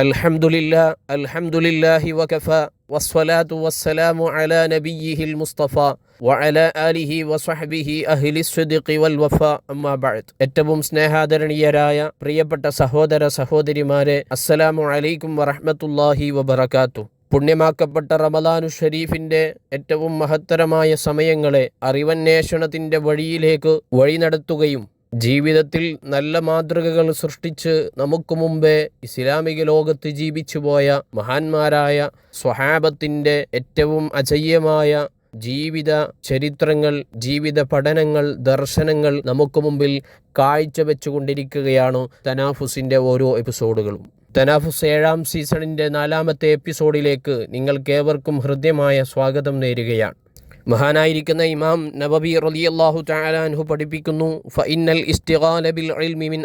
അൽഹംദുലില്ല അൽഹംദുലില്ലാഹി വകഫ വസ്വലാത്തു വസ്സലാമു അലാ നബിയിഹിൽ മുസ്തഫ വഅലാ ആലിഹി വസ്വഹ്ബിഹി അഹ്ലി സ്വദിഖി വൽ വഫ അമ്മാ ബഅദ്. ഏറ്റവും സ്നേഹാദരണീയരായ പ്രിയപ്പെട്ട സഹോദര സഹോദരിമാരെ അസ്സലാമു അലൈക്കും വറഹ്മത്തുള്ളാഹി വബറകാത്തു. പുണ്യമാക്കപ്പെട്ട റമദാനു ഷരീഫിന്റെ ഏറ്റവും മഹത്തരമായ സമയങ്ങളെ അറിവന്വേഷണത്തിന്റെ വഴിയിലേക്ക് വഴി നടത്തുകയും ജീവിതത്തിൽ നല്ല മാതൃകകൾ സൃഷ്ടിച്ച് നമുക്ക് മുമ്പേ ഇസ്ലാമിക ലോകത്ത് ജീവിച്ചുപോയ മഹാന്മാരായ സ്വഹാബത്തിന്റെ ഏറ്റവും അജയ്യമായ ജീവിത ചരിത്രങ്ങൾ ജീവിത പഠനങ്ങൾ ദർശനങ്ങൾ നമുക്ക് മുമ്പിൽ കാഴ്ചവെച്ചുകൊണ്ടിരിക്കുകയാണ് തനാഫുസിന്റെ ഓരോ എപ്പിസോഡുകളും. തനാഫുസ് ഏഴാം സീസണിന്റെ നാലാമത്തെ എപ്പിസോഡിലേക്ക് നിങ്ങൾക്കേവർക്കും ഹൃദ്യമായ സ്വാഗതം നേരുകയാണ്. മഹാനായിരിക്കുന്ന ഇമാം നബബി റലി അള്ളാഹു താലാൻഹു പഠിപ്പിക്കുന്നു ഫഇന്നൽ ഇസ്തിഗാല ബിൽ ഇൽമി മിൻ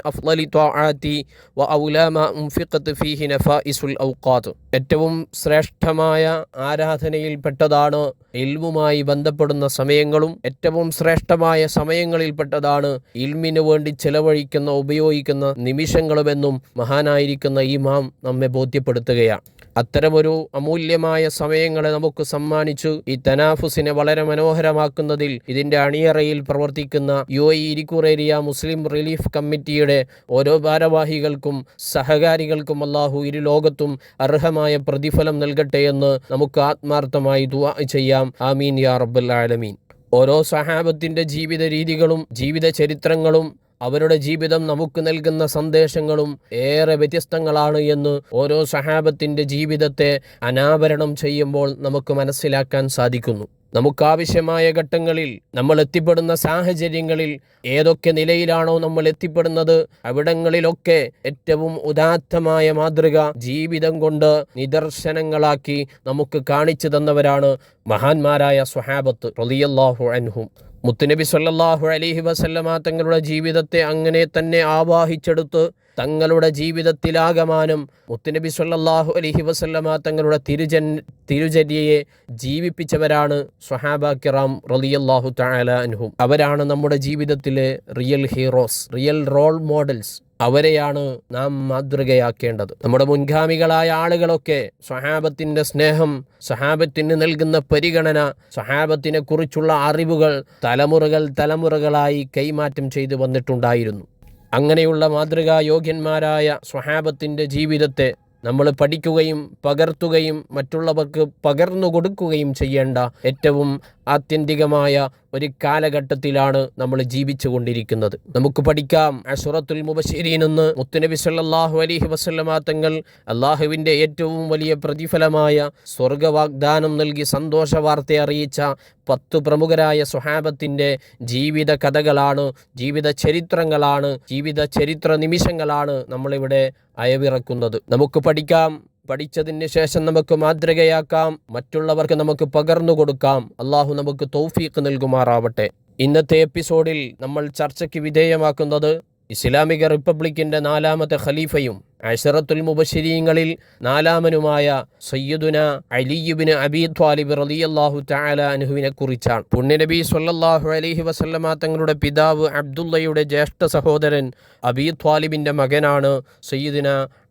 വ ഔലാമ ഉംഫിഖത്ത് ഫീഹി നഫായിസുൽ ഔഖാത്ത് ഏറ്റവും ശ്രേഷ്ഠമായ ആരാധനയിൽപ്പെട്ടതാണ് ഇൽമുമായി ബന്ധപ്പെടുന്ന സമയങ്ങളും ഏറ്റവും ശ്രേഷ്ഠമായ സമയങ്ങളിൽപ്പെട്ടതാണ് ഇൽമിനു വേണ്ടി ചെലവഴിക്കുന്ന ഉപയോഗിക്കുന്ന നിമിഷങ്ങളുമെന്നും മഹാനായിരിക്കുന്ന ഇമാം നമ്മെ ബോധ്യപ്പെടുത്തുകയാണ്. അത്തരമൊരു അമൂല്യമായ സമയങ്ങളെ നമുക്ക് സമ്മാനിച്ചു ഈ തനാഫുസിനെ വളരെ മനോഹരമാക്കുന്നതിൽ ഇതിന്റെ അണിയറയിൽ പ്രവർത്തിക്കുന്ന യു എ ഇരിക്കൂറേരിയ മുസ്ലിം റിലീഫ് കമ്മിറ്റിയുടെ ഓരോ ഭാരവാഹികൾക്കും സഹകാരികൾക്കും അള്ളാഹു ഇരു ലോകത്തും അർഹമായ പ്രതിഫലം നൽകട്ടെ എന്ന് നമുക്ക് ആത്മാർത്ഥമായി ദുആ ചെയ്യാം. ആമീൻ യാ റബ്ബൽ ആലമീൻ. ഓരോ സഹാബത്തിന്റെ ജീവിത രീതികളും ജീവിത ചരിത്രങ്ങളും അവരുടെ ജീവിതം നമുക്ക് നൽകുന്ന സന്ദേശങ്ങളും ഏറെ വ്യത്യസ്തങ്ങളാണ് എന്ന് ഓരോ സഹാബത്തിന്റെ ജീവിതത്തെ അനാവരണം ചെയ്യുമ്പോൾ നമുക്ക് മനസ്സിലാക്കാൻ സാധിക്കുന്നു. നമുക്കാവശ്യമായ ഘട്ടങ്ങളിൽ നമ്മൾ എത്തിപ്പെടുന്ന സാഹചര്യങ്ങളിൽ ഏതൊക്കെ നിലയിലാണോ നമ്മൾ എത്തിപ്പെടുന്നത് അവിടങ്ങളിലൊക്കെ ഏറ്റവും ഉദാത്തമായ മാതൃക ജീവിതം കൊണ്ട് നിദർശനങ്ങളാക്കി നമുക്ക് കാണിച്ചു തന്നവരാണ് മഹാന്മാരായ സ്വഹാബത്ത് റലിയല്ലാഹു അൻഹും. മുത്തുനബി സല്ലാഹു അലഹി വസല്ലമ തങ്ങളുടെ ജീവിതത്തെ അങ്ങനെ തന്നെ ആവാഹിച്ചെടുത്ത് തങ്ങളുടെ ജീവിതത്തിലാകമാനം മുത്തുനബി സല്ലാഹു അലഹി വസല്ലമ തങ്ങളുടെ തിരുജൻ തിരുചര്യയെ ജീവിപ്പിച്ചവരാണ് സ്വഹാബ കിറാം റളിയല്ലാഹു തആല അൻഹും. അവരാണ് നമ്മുടെ ജീവിതത്തിലെ real heroes real role models അവരെയാണ് നാം മാതൃകയാക്കേണ്ടത്. നമ്മുടെ മുൻഗാമികളായ ആളുകളൊക്കെ സഹാബത്തിന്റെ സ്നേഹം സഹാബത്തിന് നൽകുന്ന പരിഗണന സഹാബത്തിനെ കുറിച്ചുള്ള അറിവുകൾ തലമുറകൾ തലമുറകളായി കൈമാറ്റം ചെയ്തു വന്നിട്ടുണ്ടായിരുന്നു. അങ്ങനെയുള്ള മാതൃകാ യോഗ്യന്മാരായ സ്വഹാബത്തിന്റെ ജീവിതത്തെ നമ്മൾ പഠിക്കുകയും പകർത്തുകയും മറ്റുള്ളവർക്ക് പകർന്നു കൊടുക്കുകയും ചെയ്യേണ്ട ഏറ്റവും ആത്യന്തികമായ ഒരു കാലഘട്ടത്തിലാണ് നമ്മൾ ജീവിച്ചു കൊണ്ടിരിക്കുന്നത് നമുക്ക് പഠിക്കാം. അസുറത്തുൽ മുബശിരീൻ എന്ന് മുത്തുനബി സല്ലാഹു അലൈഹി വസല്ലമ തങ്ങൾ അള്ളാഹുവിന്റെ ഏറ്റവും വലിയ പ്രതിഫലമായ സ്വർഗവാഗ്ദാനം നൽകി സന്തോഷ വാർത്ത അറിയിച്ച പത്ത് പ്രമുഖരായ സുഹാബത്തിന്റെ ജീവിത കഥകളാണ് ജീവിത ചരിത്രങ്ങളാണ് ജീവിത ചരിത്ര നിമിഷങ്ങളാണ് നമ്മളിവിടെ അയവിറക്കുന്നത്. നമുക്ക് പഠിക്കാം. പഠിച്ചതിന് ശേഷം നമുക്ക് മാതൃകയാക്കാം മറ്റുള്ളവർക്ക് നമുക്ക് പകർന്നു കൊടുക്കാം. അള്ളാഹു നമുക്ക് തൗഫീഖ് നൽകുമാറാവട്ടെ. ഇന്നത്തെ എപ്പിസോഡിൽ നമ്മൾ ചർച്ചയ്ക്ക് വിധേയമാക്കുന്നത് ഇസ്ലാമിക റിപ്പബ്ലിക്കിന്റെ നാലാമത്തെ ഖലീഫയും അഷറത്തുൽ മുബശിരീങ്ങളിൽ നാലാമനുമായ സയ്യിദുന അലിയുബിന് അബി ത്വാലിബ് റളിയല്ലാഹു തആല അനുഹുവിനെ കുറിച്ചാണ്. പുണ്യനബി സൊല്ലാഹു അലൈഹി വസല്ലമ തങ്ങളുടെ പിതാവ് അബ്ദുള്ളയുടെ ജ്യേഷ്ഠ സഹോദരൻ അബി ത്വാലിബിന്റെ മകനാണ് സയ്യിദുന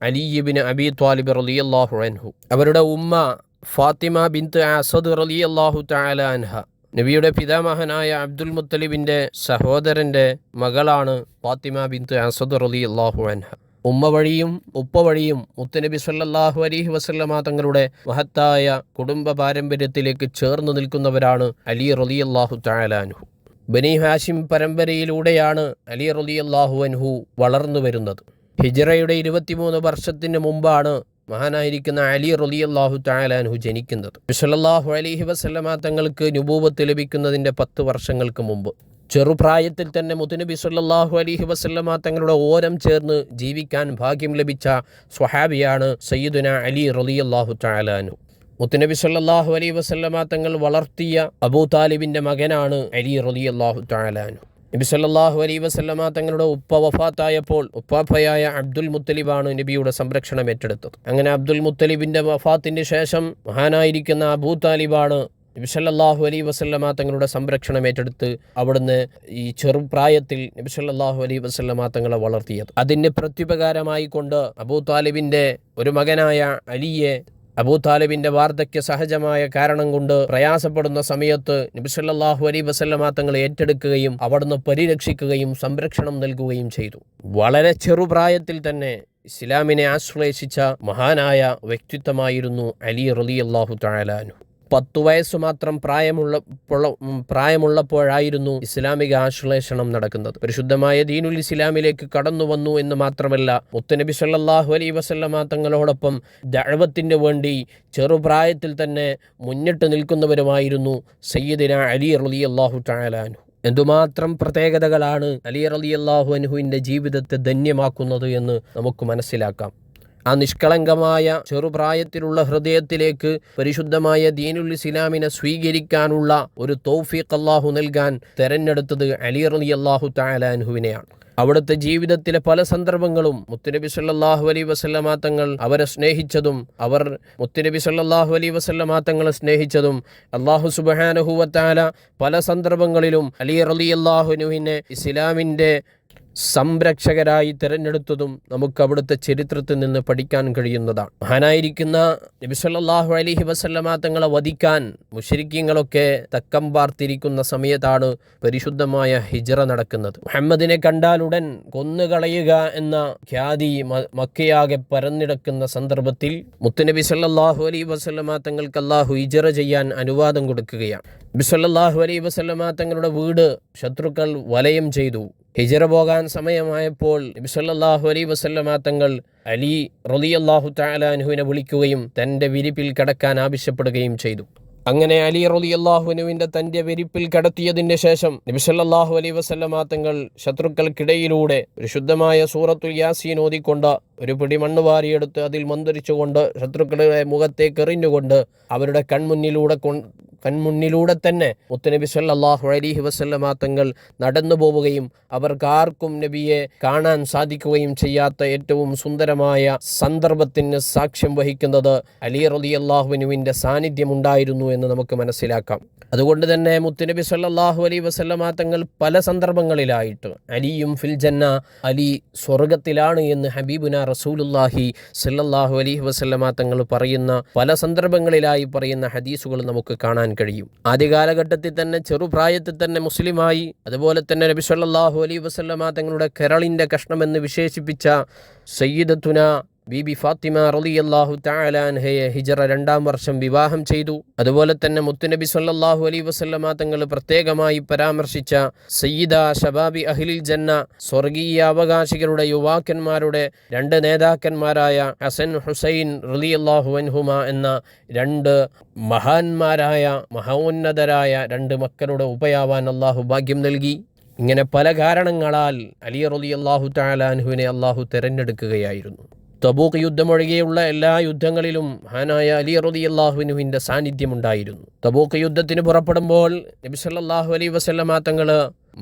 അലിയുബിന് അബി ത്വാലിബ് റളിയല്ലാഹു അൻഹു. അവരുടെ ഉമ്മ ഫാത്തിമ ബിന്ത് അസദ് റളിയല്ലാഹു തആല അൻഹ. നബിയുടെ പിതാമഹനായ അബ്ദുൽ മുത്തലിബിന്റെ സഹോദരന്റെ മകളാണ് ഫാത്തിമ ബിന്ത് അസദ് റലി അള്ളാഹു അൻഹ. ഉമ്മ വഴിയും ഉപ്പ വഴിയും മുത്തനബി സല്ലാഹു അലൈഹി വസല്ലമ തങ്ങളുടെ മഹത്തായ കുടുംബ പാരമ്പര്യത്തിലേക്ക് ചേർന്ന് നിൽക്കുന്നവരാണ് അലി റലി അള്ളാഹു താലാൻഹു ബനി ഹാഷിം പരമ്പരയിലൂടെയാണ് അലി റലി അള്ളാഹു അൻഹു വളർന്നു വരുന്നത്. ഹിജറയുടെ ഇരുപത്തിമൂന്ന് വർഷത്തിന് മുമ്പാണ് മഹാനായിരിക്കുന്ന അലി റലിയല്ലാഹു താലാൻഹു ജനിക്കുന്നത്. വിസലല്ലാഹു അലിഹി വസല്ലമ തങ്ങൾക്ക് നുബൂവത്ത് ലഭിക്കുന്നതിന്റെ പത്ത് വർഷങ്ങൾക്ക് മുമ്പ്. ചെറുപ്രായത്തിൽ തന്നെ മുത്തുനബി സല്ലാഹു അലിഹി വസല്ലമ തങ്ങളുടെ ഓരം ചേർന്ന് ജീവിക്കാൻ ഭാഗ്യം ലഭിച്ച സ്വഹാബിയാണ് സയ്യിദുന അലി റലിയല്ലാഹു താലാൻഹു മുത്തുനബി സല്ലാഹു അലൈഹി വസല്ലമ തങ്ങൾ വളർത്തിയ അബൂ താലിബിന്റെ മകനാണ് അലി റലിയല്ലാഹു താലാൻഹു നബി സല്ലല്ലാഹു അലൈഹി വസല്ലമ തങ്ങളുടെ ഉപ്പ വഫാത്തായപ്പോൾ ഉപ്പാപ്പയായ അബ്ദുൽ മുത്തലിബാണ് നബിയുടെ സംരക്ഷണം ഏറ്റെടുത്തത്. അങ്ങനെ അബ്ദുൽ മുത്തലിബിന്റെ വഫാത്തിന് ശേഷം മഹാനായിരിക്കുന്ന അബൂ താലിബാണ് നബിസല്ലാഹു അലൈ വസല്ലമ തങ്ങളുടെ സംരക്ഷണം ഏറ്റെടുത്ത് അവിടുന്ന് ഈ ചെറുപ്രായത്തിൽ നബി സല്ലാഹു അലൈ വസല്ലമ തങ്ങളെ വളർത്തിയത്. അതിന് പ്രത്യുപകാരമായി കൊണ്ട് അബൂ താലിബിന്റെ ഒരു മകനായ അലിയെ അബൂ താലിബിന്റെ വാർദ്ധക്യ സഹജമായ കാരണം കൊണ്ട് പ്രയാസപ്പെടുന്ന സമയത്ത് നബിസല്ലാഹു അലൈ വസല്ലമ തങ്ങൾ ഏറ്റെടുക്കുകയും അവിടുന്ന് പരിരക്ഷിക്കുകയും സംരക്ഷണം നൽകുകയും ചെയ്തു. വളരെ ചെറുപ്രായത്തിൽ തന്നെ ഇസ്ലാമിനെ ആശ്ലേഷിച്ച മഹാനായ വ്യക്തിത്വമായിരുന്നു അലി റലി അള്ളാഹു താലാനു പത്തു വയസ്സ് മാത്രം പ്രായമുള്ള പ്രായമുള്ളപ്പോഴായിരുന്നു ഇസ്ലാമിക ആശ്ലേഷണം നടക്കുന്നത്. പരിശുദ്ധമായ ദീനുൽ ഇസ്ലാമിലേക്ക് കടന്നു വന്നു എന്ന് മാത്രമല്ല മുത്തനബി സല്ലാഹു അലൈ വസല്ലമ തങ്ങളോടൊപ്പം ദഴവത്തിന് വേണ്ടി ചെറുപ്രായത്തിൽ തന്നെ മുന്നിട്ട് നിൽക്കുന്നവരുമായിരുന്നു സയ്യിദിന അലി റലി അള്ളാഹു താലാനു എന്തുമാത്രം പ്രത്യേകതകളാണ് അലി റലി അള്ളാഹു അനുഹുവിന്റെ ജീവിതത്തെ ധന്യമാക്കുന്നത് എന്ന് നമുക്ക് മനസ്സിലാക്കാം. ആ നിഷ്കളങ്കമായ ചെറുപ്രായത്തിലുള്ള ഹൃദയത്തിലേക്ക് പരിശുദ്ധമായ ദീനുൽ ഇസ്ലാമിനെ സ്വീകരിക്കാനുള്ള ഒരു തൗഫീഖ് അള്ളാഹു നൽകാൻ തെരഞ്ഞെടുത്തത് അലി റലി അള്ളാഹു താലാൻഹുവിനെയാണ് അവിടുത്തെ ജീവിതത്തിലെ പല സന്ദർഭങ്ങളും മുത്തുനബി സല്ലാഹു അലൈ വസല്ലമാത്തങ്ങൾ അവരെ സ്നേഹിച്ചതും അവർ മുത്തുനബി സല്ലാഹു അലൈ വസല്ലമാത്തങ്ങളെ സ്നേഹിച്ചതും അള്ളാഹു സുബാനഹുവത്താല പല സന്ദർഭങ്ങളിലും അലി റലി അള്ളാഹുനുവിനെ ഇസ്ലാമിന്റെ സംരക്ഷകരായി തിരഞ്ഞെടുത്തതും നമുക്ക് അവിടുത്തെ ചരിത്രത്തിൽ നിന്ന് പഠിക്കാൻ കഴിയുന്നതാണ്. മഹാനായിരിക്കുന്ന നബിസല്ലാഹു അലഹി വസല്ലമ തങ്ങളെ വധിക്കാൻ മുഷരിക്കങ്ങളൊക്കെ തക്കം പാർത്തിരിക്കുന്ന സമയത്താണ് പരിശുദ്ധമായ ഹിജറ നടക്കുന്നത്. മുഹമ്മദിനെ കണ്ടാലുടൻ കൊന്നുകളയുക എന്ന ഖ്യാതി മക്കയാകെ പരന്നിടക്കുന്ന സന്ദർഭത്തിൽ മുത്തുനബി സല്ലാഹു അലൈഹി വസല്ലമ തങ്ങൾക്ക് അള്ളാഹു ഹിജറ ചെയ്യാൻ അനുവാദം കൊടുക്കുകയാണ്. നബി അലൈഹി വസല്ലമ തങ്ങളുടെ വീട് ശത്രുക്കൾ വലയം ചെയ്തു. ഹിജറ പോകാൻ സമയമായപ്പോൾ നബിസല്ലാഹു അലൈ വസല്ലമ തങ്ങൾ അലി റലിയല്ലാഹു താലാനുവിനെ വിളിക്കുകയും തന്റെ വിരിപ്പിൽ കിടക്കാൻ ആവശ്യപ്പെടുകയും ചെയ്തു. അങ്ങനെ അലി റലി അള്ളാഹുനുവിന്റെ തന്റെ വിരിപ്പിൽ കടത്തിയതിന് ശേഷം നബിസല്ലാഹു അലൈ വസല്ലമ തങ്ങൾ ശത്രുക്കൾക്കിടയിലൂടെ ഒരു ശുദ്ധമായ സൂറത്തുൽ യാസീൻ ഓതിക്കൊണ്ട് ഒരു പിടി മണ്ണ് വാരിയെടുത്ത് അതിൽ മന്ത്രിച്ചുകൊണ്ട് ശത്രുക്കളുടെ മുഖത്തേക്ക് എറിഞ്ഞുകൊണ്ട് അവരുടെ കൺമുന്നിലൂടെ കൺമുന്നിലൂടെ തന്നെ മുത്തുനബി സല്ലാഹു അലഹി വസ്ല്ലമാ തങ്ങൾ നടന്നു പോവുകയും അവർക്കാർക്കും നബിയെ കാണാൻ സാധിക്കുകയും ചെയ്യാത്ത ഏറ്റവും സുന്ദരമായ സന്ദർഭത്തിന് സാക്ഷ്യം വഹിക്കുന്നത് അലി റലി അള്ളാഹുവിനുവിന്റെ സാന്നിധ്യമുണ്ടായിരുന്നു എന്ന് നമുക്ക് മനസ്സിലാക്കാം. അതുകൊണ്ട് തന്നെ മുത്തുനബി സല്ലാഹു അലൈ വസല്ലമ തങ്ങൾ പല സന്ദർഭങ്ങളിലായിട്ട് അലിയും ഫിൽ ജന്ന അലി സ്വർഗത്തിലാണ് എന്ന് ഹബീബുന റസൂലുല്ലാഹി സല്ലാഹു അലൈഹി വസല്ലമ തങ്ങൾ പറയുന്ന പല സന്ദർഭങ്ങളിലായി പറയുന്ന ഹദീസുകൾ നമുക്ക് കാണാൻ കഴിയും. ആദ്യ കാലഘട്ടത്തിൽ തന്നെ ചെറുപ്രായത്തിൽ തന്നെ മുസ്ലിമായി അതുപോലെ തന്നെ നബി സല്ലാഹു അലൈഹി വസല്ലമ തങ്ങളുടെ കരളിന്റെ കഷ്ണമെന്ന് വിശേഷിപ്പിച്ച സയ്യിദത്തുന ബീബി ഫാത്തിമ റളിയല്ലാഹു താലാൻഹയെ ഹിജറ രണ്ടാം വർഷം വിവാഹം ചെയ്തു. അതുപോലെ തന്നെ മുത്തുനബി സല്ലാഹു അലൈഹി വസല്ലമ തങ്ങൾ പ്രത്യേകമായി പരാമർശിച്ച സയ്യിദ ഷബാബി അഹ്ലിൽ ജന്ന സ്വർഗീയ അവകാശികളുടെ യുവാക്കന്മാരുടെ രണ്ട് നേതാക്കന്മാരായ ഹസൻ ഹുസൈൻ റളിയല്ലാഹു അൻഹുമ എന്ന രണ്ട് മഹാന്മാരായ മഹോന്നതരായ രണ്ട് മക്കളുടെ ഉപയാവാൻ അള്ളാഹു ഭാഗ്യം നൽകി. ഇങ്ങനെ പല കാരണങ്ങളാൽ അലി റലി അള്ളാഹു താലാൻഹുവിനെ അള്ളാഹു തിരഞ്ഞെടുക്കുകയായിരുന്നു. തബൂക്ക് യുദ്ധമൊഴികെയുള്ള എല്ലാ യുദ്ധങ്ങളിലും ഹാനായ അലി റതി അള്ളാഹുവിനുവിന്റെ സാന്നിധ്യമുണ്ടായിരുന്നു. തബൂക്ക് യുദ്ധത്തിന് പുറപ്പെടുമ്പോൾ നബി സല്ലാഹു അലൈ വസല്ലമ തങ്ങൾ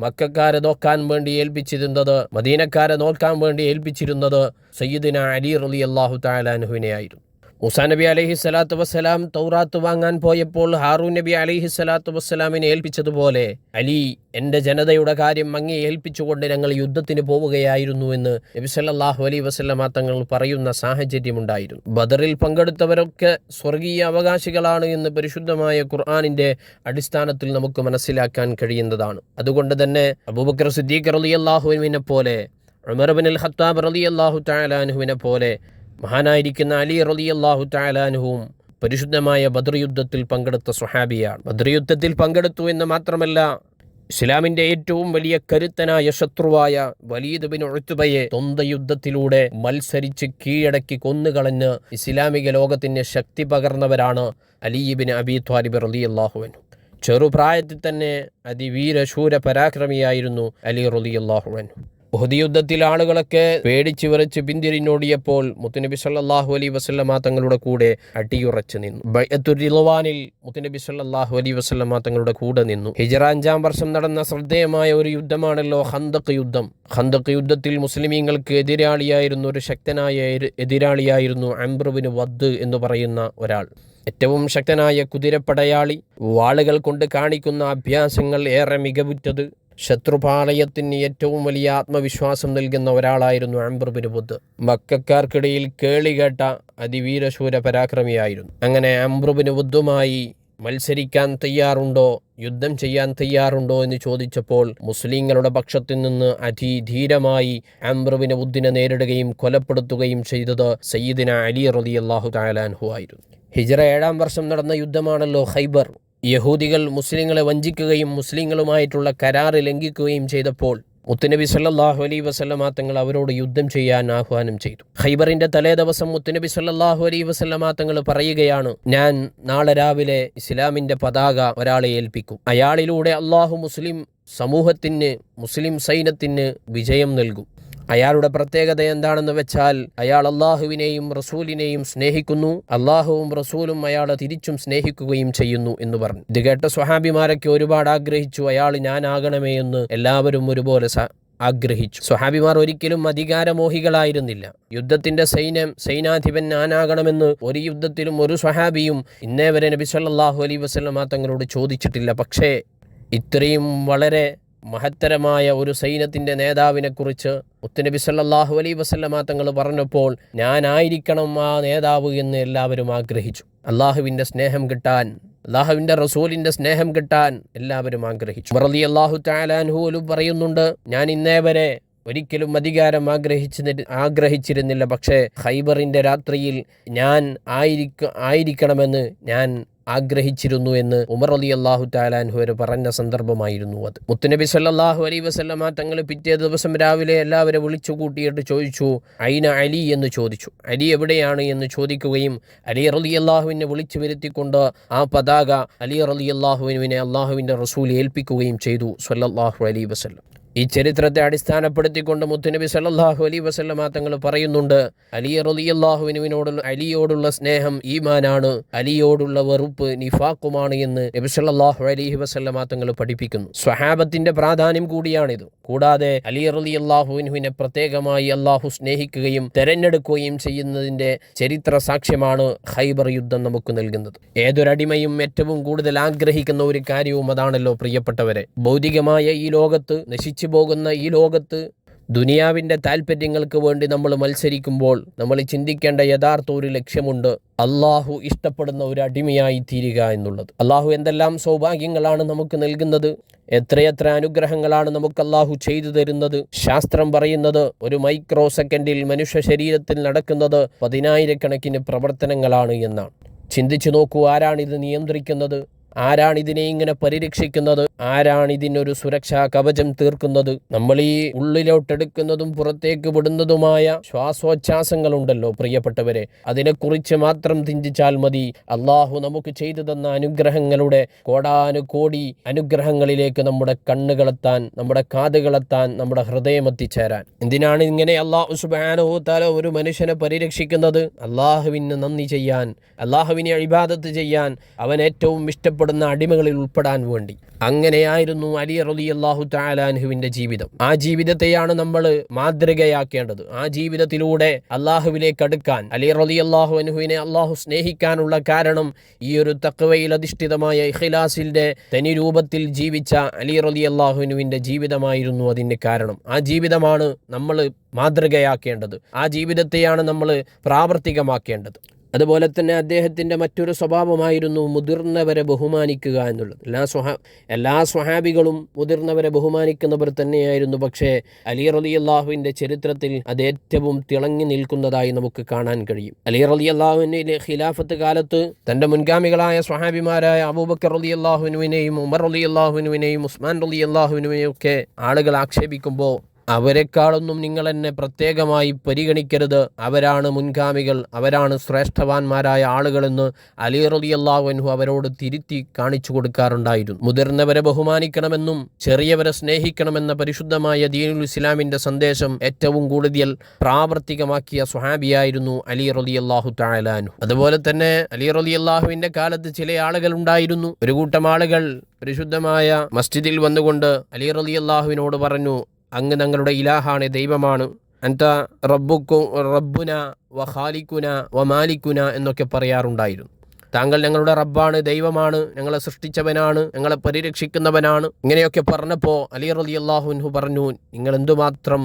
മക്കാരെ നോക്കാൻ വേണ്ടി ഏൽപ്പിച്ചിരുന്നത് മദീനക്കാരെ നോക്കാൻ വേണ്ടി ഏൽപ്പിച്ചിരുന്നത് സയ്യിദിന അലി റലി അള്ളാഹു താലാനുവിനെയായിരുന്നു മുസാ നബി അലഹി സ്വലാത്തു വസ്സലാം തൗറാത്ത് വാങ്ങാൻ പോയപ്പോൾ ഹാറൂ നബി അലഹി സ്വലാത്തു വസ്സലാമിനെ ഏൽപ്പിച്ചതുപോലെ അലി എന്റെ ജനതയുടെ കാര്യം അങ്ങേ ഏൽപ്പിച്ചുകൊണ്ട് ഞങ്ങൾ യുദ്ധത്തിന് പോവുകയായിരുന്നു എന്ന് നബി സല്ലാഹു അലൈ വസ്ലമ തങ്ങൾ പറയുന്ന സാഹചര്യമുണ്ടായിരുന്നു. ബദറിൽ പങ്കെടുത്തവരൊക്കെ സ്വർഗീയ അവകാശികളാണ് എന്ന് പരിശുദ്ധമായ ഖുർആാനിന്റെ അടിസ്ഥാനത്തിൽ നമുക്ക് മനസ്സിലാക്കാൻ കഴിയുന്നതാണ്. അതുകൊണ്ട് തന്നെ അബൂബക്കർ സിദ്ദീഖ് റലി അള്ളാഹുവിനെ പോലെ ഉമർബിൻ ഖത്താബ് റലി അള്ളാഹു താലാനുവിനെ പോലെ മഹാനായിരിക്കുന്ന അലി റലി അള്ളാഹു താലാനുഹും പരിശുദ്ധമായ ബദർ യുദ്ധത്തിൽ പങ്കെടുത്ത സുഹാബിയാണ് ബദർ യുദ്ധത്തിൽ പങ്കെടുത്തു എന്ന് മാത്രമല്ല ഇസ്ലാമിന്റെ ഏറ്റവും വലിയ കരുത്തനായ ശത്രുവായ വലീദ് ബിൻ ഒഴുത്തുബയെ തൊന്ത യുദ്ധത്തിലൂടെ മത്സരിച്ച് കീഴടക്കി കൊന്നുകളഞ്ഞ് ഇസ്ലാമിക ലോകത്തിന് ശക്തി പകർന്നവരാണ് അലീബിൻ അബി ത്വാലിബ് റലി അള്ളാഹുവൻ ചെറുപ്രായത്തിൽ തന്നെ അതിവീരശൂര പരാക്രമിയായിരുന്നു അലി റലി അള്ളാഹുവൻ ഉഹദ് യുദ്ധത്തിൽ ആളുകളൊക്കെ പേടിച്ചു വിറച്ച് പിന്തിരിഞ്ഞോടിയപ്പോൾ മുത്തുനബി സല്ലാഹു അലൈഹി വസല്ലമ തങ്ങളുടെ കൂടെ അടിയുറച്ചു നിന്നു. ബൈഅത്തുറിവാനിൽ മുത്തുനബി സല്ലാഹു അലൈഹി വസല്ലമ തങ്ങളുടെ കൂടെ നിന്നു. ഹിജറ അഞ്ചാം വർഷം നടന്ന ശ്രദ്ധേയമായ ഒരു യുദ്ധമാണല്ലോ ഹന്തക് യുദ്ധം. ഹന്തക് യുദ്ധത്തിൽ മുസ്ലിമീങ്ങൾക്ക് എതിരാളിയായിരുന്നു ഒരു ശക്തനായ എതിരാളിയായിരുന്നു അംബ്രുവിന് വദ് എന്ന് പറയുന്ന ഒരാൾ. ഏറ്റവും ശക്തനായ കുതിരപ്പടയാളി. വാളുകൾ കൊണ്ട് കാണിക്കുന്ന അഭ്യാസങ്ങൾ ഏറെ മികവുറ്റത് ശത്രുപാളയത്തിന് ഏറ്റവും വലിയ ആത്മവിശ്വാസം നൽകുന്ന ഒരാളായിരുന്നു അംബ്രുബിന് ബുദ്ധ് മക്കാർക്കിടയിൽ കേളികേട്ട അതിവീരശൂര പരാക്രമിയായിരുന്നു. അങ്ങനെ അംബ്രുബിന് ബുദ്ധുമായി മത്സരിക്കാൻ തയ്യാറുണ്ടോ യുദ്ധം ചെയ്യാൻ തയ്യാറുണ്ടോ എന്ന് ചോദിച്ചപ്പോൾ മുസ്ലിങ്ങളുടെ പക്ഷത്തു നിന്ന് അതിധീരമായി അംബ്രുബിന് ബുദ്ധിനെ നേരിടുകയും കൊലപ്പെടുത്തുകയും ചെയ്തത് സയ്യിദിന അലി റലി അള്ളാഹു താലാൻഹു ആയിരുന്നു. ഹിജറ ഏഴാം വർഷം നടന്ന യുദ്ധമാണല്ലോ ഖൈബർ. യഹൂദികൾ മുസ്ലിങ്ങളെ വഞ്ചിക്കുകയും മുസ്ലിങ്ങളുമായിട്ടുള്ള കരാറ് ലംഘിക്കുകയും ചെയ്തപ്പോൾ മുത്തുനബി സല്ലാഹു അലൈ തങ്ങൾ അവരോട് യുദ്ധം ചെയ്യാൻ ആഹ്വാനം ചെയ്തു. ഖൈബറിന്റെ തലേ ദിവസം മുത്തുനബി സല്ലാഹു അലൈ തങ്ങൾ പറയുകയാണ് ഞാൻ നാളെ രാവിലെ ഇസ്ലാമിന്റെ പതാക ഒരാളെ ഏൽപ്പിക്കും. അയാളിലൂടെ അള്ളാഹു മുസ്ലിം സമൂഹത്തിന് മുസ്ലിം സൈന്യത്തിന് വിജയം നൽകും. അയാളുടെ പ്രത്യേകത എന്താണെന്ന് വെച്ചാൽ അയാൾ അള്ളാഹുവിനെയും റസൂലിനെയും സ്നേഹിക്കുന്നു. അള്ളാഹുവും റസൂലും അയാളെ തിരിച്ചും സ്നേഹിക്കുകയും ചെയ്യുന്നു എന്ന് പറഞ്ഞു. ഇത് കേട്ട സ്വഹാബിമാരൊക്കെ ഒരുപാട് ആഗ്രഹിച്ചു അയാൾ ഞാനാകണമേ എന്ന് എല്ലാവരും ഒരുപോലെ ആഗ്രഹിച്ചു. സ്വഹാബിമാർ ഒരിക്കലും അധികാരമോഹികളായിരുന്നില്ല. യുദ്ധത്തിന്റെ സൈന്യം സൈനാധിപൻ ഞാനാകണമെന്ന് ഒരു യുദ്ധത്തിലും ഒരു സ്വഹാബിയും ഇന്നേ വരെ നബി വസല്ലമ തങ്ങളോട് ചോദിച്ചിട്ടില്ല. പക്ഷേ ഇത്രയും വളരെ മഹത്തരമായ ഒരു സൈന്യത്തിന്റെ നേതാവിനെക്കുറിച്ച് മുത്തുനബി സല്ലാഹു അലൈ വസല്ലമ തങ്ങൾ പറഞ്ഞപ്പോൾ ഞാനായിരിക്കണം ആ നേതാവ് എന്ന് എല്ലാവരും ആഗ്രഹിച്ചു. അള്ളാഹുവിന്റെ സ്നേഹം കിട്ടാൻ അള്ളാഹുവിന്റെ റസൂലിന്റെ സ്നേഹം കിട്ടാൻ എല്ലാവരും ആഗ്രഹിച്ചു. മറലി അള്ളാഹു താലാൻഹുലു പറയുന്നുണ്ട് ഞാൻ ഇന്നേ വരെ ഒരിക്കലും അധികാരം ആഗ്രഹിച്ചു ആഗ്രഹിച്ചിരുന്നില്ല. പക്ഷേ ഖൈബറിന്റെ രാത്രിയിൽ ഞാൻ ആയിരിക്ക ആയിരിക്കണമെന്ന് ഞാൻ ആഗ്രഹിച്ചിരുന്നു എന്ന് ഉമർ അലി അള്ളാഹു താലാൻഹു പറഞ്ഞ സന്ദർഭമായിരുന്നു അത്. മുത്തുനബി സല്ലാഹു അലൈ വസല്ലമ തങ്ങൾ പിറ്റേ ദിവസം രാവിലെ എല്ലാവരെ വിളിച്ചു കൂട്ടിയിട്ട് ചോദിച്ചു ഐന അലി? എന്ന് ചോദിച്ചു. അലി എവിടെയാണ് എന്ന് ചോദിക്കുകയും അലി റലി അള്ളാഹുവിനെ വിളിച്ചു വരുത്തിക്കൊണ്ട് ആ പതാക അലി റലി അള്ളാഹുവിനെ അള്ളാഹുവിന്റെ റസൂൽ ഏൽപ്പിക്കുകയും ചെയ്തു സല്ലാഹു അലൈ വസല്ലം. ഈ ചരിത്രത്തെ അടിസ്ഥാനപ്പെടുത്തിക്കൊണ്ട് മുത്തുനബി സല്ലാഹു അലി വസല്ലമ തങ്ങൾ പറയുന്നുണ്ട് അലി റളിയല്ലാഹുവിനുവിനോടുള്ള അലിയോടുള്ള സ്നേഹം ഈമാനാണ് അലിയോടുള്ള വെറുപ്പ് നിഫാക്കുമാണ് എന്ന് നബി സല്ലാഹു അലൈഹി വസല്ലമ തങ്ങൾ പഠിപ്പിക്കുന്നു. സ്വഹാബത്തിന്റെ പ്രാധാന്യം കൂടിയാണിത്. കൂടാതെ അലി റളിയല്ലാഹുവിനുവിനെ പ്രത്യേകമായി അള്ളാഹു സ്നേഹിക്കുകയും തെരഞ്ഞെടുക്കുകയും ചെയ്യുന്നതിന്റെ ചരിത്ര സാക്ഷ്യമാണ് ഹൈബർ യുദ്ധം നമുക്ക് നൽകുന്നത്. ഏതൊരടിമയും ഏറ്റവും കൂടുതൽ ആഗ്രഹിക്കുന്ന ഒരു കാര്യവും അതാണല്ലോ പ്രിയപ്പെട്ടവരെ. ഭൗതികമായ ഈ ലോകത്ത് നശിച്ചു പോകുന്ന ഈ ലോകത്ത് ദുനിയാവിന്റെ താല്പര്യങ്ങൾക്ക് വേണ്ടി നമ്മൾ മത്സരിക്കുമ്പോൾ നമ്മൾ ചിന്തിക്കേണ്ട യഥാർത്ഥ ഒരു ലക്ഷ്യമുണ്ട് അള്ളാഹു ഇഷ്ടപ്പെടുന്ന ഒരു അടിമയായി തീരുക എന്നുള്ളത്. അള്ളാഹു എന്തെല്ലാം സൗഭാഗ്യങ്ങളാണ് നമുക്ക് നൽകുന്നത്? എത്രയെത്ര അനുഗ്രഹങ്ങളാണ് നമുക്ക് അള്ളാഹു ചെയ്തു തരുന്നത്? ശാസ്ത്രം പറയുന്നത് ഒരു മൈക്രോ സെക്കൻഡിൽ മനുഷ്യ ശരീരത്തിൽ നടക്കുന്നത് പതിനായിരക്കണക്കിന് പ്രവർത്തനങ്ങളാണ് എന്നാണ്. ചിന്തിച്ചു നോക്കൂ ആരാണിത് നിയന്ത്രിക്കുന്നത്? ആരാണിതിനെ ഇങ്ങനെ പരിരക്ഷിക്കുന്നത്? ആരാണിതിനൊരു സുരക്ഷാ കവചം തീർക്കുന്നത്? നമ്മൾ ഈ ഉള്ളിലോട്ടെടുക്കുന്നതും പുറത്തേക്ക് വിടുന്നതുമായ ശ്വാസോച്ഛ്വാസങ്ങളുണ്ടല്ലോ പ്രിയപ്പെട്ടവരെ. അതിനെക്കുറിച്ച് മാത്രം ചിന്തിച്ചാൽ മതി. അള്ളാഹു നമുക്ക് ചെയ്തു തന്ന അനുഗ്രഹങ്ങളുടെ കോടാനുകോടി അനുഗ്രഹങ്ങളിലേക്ക് നമ്മുടെ കണ്ണുകളെത്താൻ നമ്മുടെ കാതുകളെത്താൻ നമ്മുടെ ഹൃദയം എത്തിച്ചേരാൻ എന്തിനാണ് ഇങ്ങനെ അള്ളാഹു സുബാനഹു താല ഒരു മനുഷ്യനെ പരിരക്ഷിക്കുന്നത്? അള്ളാഹുവിന് നന്ദി ചെയ്യാൻ അള്ളാഹുവിനെ ഇബാദത്ത് ചെയ്യാൻ അവൻ ഏറ്റവും ഇഷ്ടപ്പെടുന്ന അടിമകളിൽ ഉൾപ്പെടാൻ വേണ്ടി. അങ്ങനെയായിരുന്നു അലി റലി അള്ളാഹു താലാൻഹുവിന്റെ ജീവിതം. ആ ജീവിതത്തെയാണ് നമ്മൾ മാതൃകയാക്കേണ്ടത്. ആ ജീവിതത്തിലൂടെ അള്ളാഹുവിലേക്ക് അടുക്കാൻ അലി റലി അള്ളാഹു അനുഹുവിനെ അള്ളാഹു സ്നേഹിക്കാനുള്ള കാരണം ഈ ഒരു തക്കവയിൽ അധിഷ്ഠിതമായ ഇഖിലാസിന്റെ തനി രൂപത്തിൽ ജീവിച്ച അലി റലി അള്ളാഹുനുവിന്റെ ജീവിതമായിരുന്നു അതിന് കാരണം. ആ ജീവിതമാണ് നമ്മൾ മാതൃകയാക്കേണ്ടത്. ആ ജീവിതത്തെയാണ് നമ്മൾ പ്രാവർത്തികമാക്കേണ്ടത്. അതുപോലെ തന്നെ അദ്ദേഹത്തിന്റെ മറ്റൊരു സ്വഭാവമായിരുന്നു മുതിർന്നവരെ ബഹുമാനിക്കുക എന്നുള്ളത്. എല്ലാ സ്വഹാ എല്ലാ സ്വഹാബികളും മുതിർന്നവരെ ബഹുമാനിക്കുന്നവർ തന്നെയായിരുന്നു. പക്ഷേ അലി റലി അള്ളാഹുവിന്റെ ചരിത്രത്തിൽ അത് ഏറ്റവും തിളങ്ങി നിൽക്കുന്നതായി നമുക്ക് കാണാൻ കഴിയും. അലി റലി അള്ളാഹുവിന്റെ ഖിലാഫത്ത് കാലത്ത് തന്റെ മുൻഗാമികളായ സ്വഹാബിമാരായ അബൂബക്കർ റലി അള്ളാഹുവിനുവിനെയും ഉമർ റലി അള്ളാഹുവിനുവിനെയും ഉസ്മാൻ റലി അള്ളാഹുവിനുവിനെയും ഒക്കെ ആളുകൾ ആക്ഷേപിക്കുമ്പോൾ അവരെക്കാളൊന്നും നിങ്ങൾ എന്നെ പ്രത്യേകമായി പരിഗണിക്കരുത്. അവരാണ് മുൻഗാമികൾ. അവരാണ് ശ്രേഷ്ഠവാന്മാരായ ആളുകളെന്ന് അലി റളിയല്ലാഹു അവരോട് തിരുത്തി കാണിച്ചു കൊടുക്കാറുണ്ടായിരുന്നു. മുതിർന്നവരെ ബഹുമാനിക്കണമെന്നും ചെറിയവരെ സ്നേഹിക്കണമെന്ന പരിശുദ്ധമായ ദീനുൽ ഇസ്ലാമിന്റെ സന്ദേശം ഏറ്റവും കൂടുതൽ പ്രാവർത്തികമാക്കിയ സ്വഹാബിയായിരുന്നു അലി റളിയല്ലാഹു താഴലാനു അതുപോലെ തന്നെ അലി റളിയല്ലാഹുവിന്റെ കാലത്ത് ചില ആളുകൾ ഉണ്ടായിരുന്നു. ഒരു കൂട്ടം ആളുകൾ പരിശുദ്ധമായ മസ്ജിദിൽ വന്നുകൊണ്ട് അലി റളിയല്ലാഹുവിനോട് പറഞ്ഞു അങ്ങ് ഞങ്ങളുടെ ഇലാഹാണ് ദൈവമാണ്. അൻത റബ്ബുക്കു റബ്ബുന വ ഖാലിക്കുന വ മാലിക്കുന എന്നൊക്കെ പറയാറുണ്ടായിരുന്നു. താങ്കൾ ഞങ്ങളുടെ റബ്ബാണ് ദൈവമാണ് ഞങ്ങളെ സൃഷ്ടിച്ചവനാണ് ഞങ്ങളെ പരിരക്ഷിക്കുന്നവനാണ്. ഇങ്ങനെയൊക്കെ പറഞ്ഞപ്പോൾ അലി റലി അള്ളാഹുൻഹു പറഞ്ഞു നിങ്ങൾ എന്തുമാത്രം